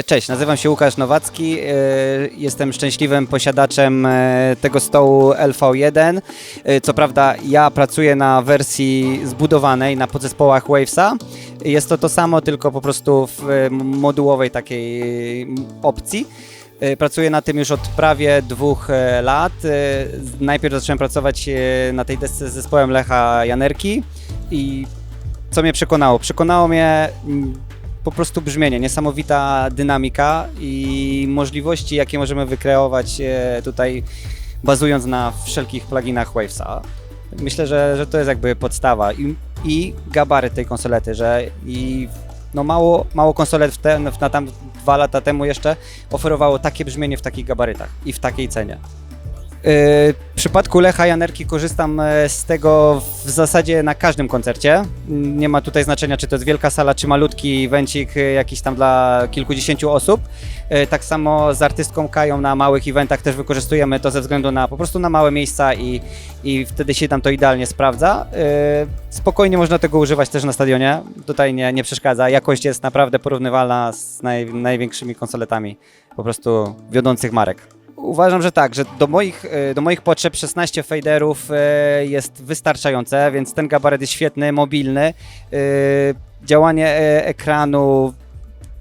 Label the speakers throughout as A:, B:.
A: E, Cześć, nazywam się Łukasz Nowacki. e, Jestem szczęśliwym posiadaczem e, tego stołu LV1. E, Co prawda, ja pracuję na wersji zbudowanej na podzespołach Wavesa. Jest to to samo, tylko po prostu w modułowej takiej m, opcji. Pracuję na tym już od prawie dwóch lat. Najpierw zacząłem pracować na tej desce z zespołem Lecha Janerki i co mnie przekonało? Przekonało mnie mm, po prostu brzmienie, niesamowita dynamika i możliwości, jakie możemy wykreować e, tutaj, bazując na wszelkich pluginach Wavesa. Myślę, że, że to jest jakby podstawa i, i gabaryt tej konsolety, że i no mało, mało konsolet w ten, na tam dwa lata temu jeszcze oferowało takie brzmienie w takich gabarytach i w takiej cenie. Yy, W przypadku Lecha Janerki korzystam e, z tego w zasadzie na każdym koncercie. Nie ma tutaj znaczenia, czy to jest wielka sala, czy malutki evencik e, jakiś tam dla kilkudziesięciu osób. E, Tak samo z artystką Kają na małych eventach też wykorzystujemy to ze względu na po prostu na małe miejsca i, i wtedy się tam to idealnie sprawdza. E, Spokojnie można tego używać też na stadionie. Tutaj nie, nie przeszkadza. Jakość jest naprawdę porównywalna z naj, największymi konsoletami po prostu wiodących marek. Uważam, że tak, że do moich, e, do moich potrzeb 16 faderów e, jest wystarczające, więc ten gabaryt jest świetny, mobilny. E, Działanie ekranu,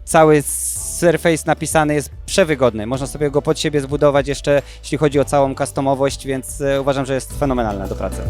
A: cały Surface napisany jest przewygodny. Można sobie go pod siebie zbudować jeszcze, jeśli chodzi o całą customowość, więc uważam, że jest fenomenalne do pracy.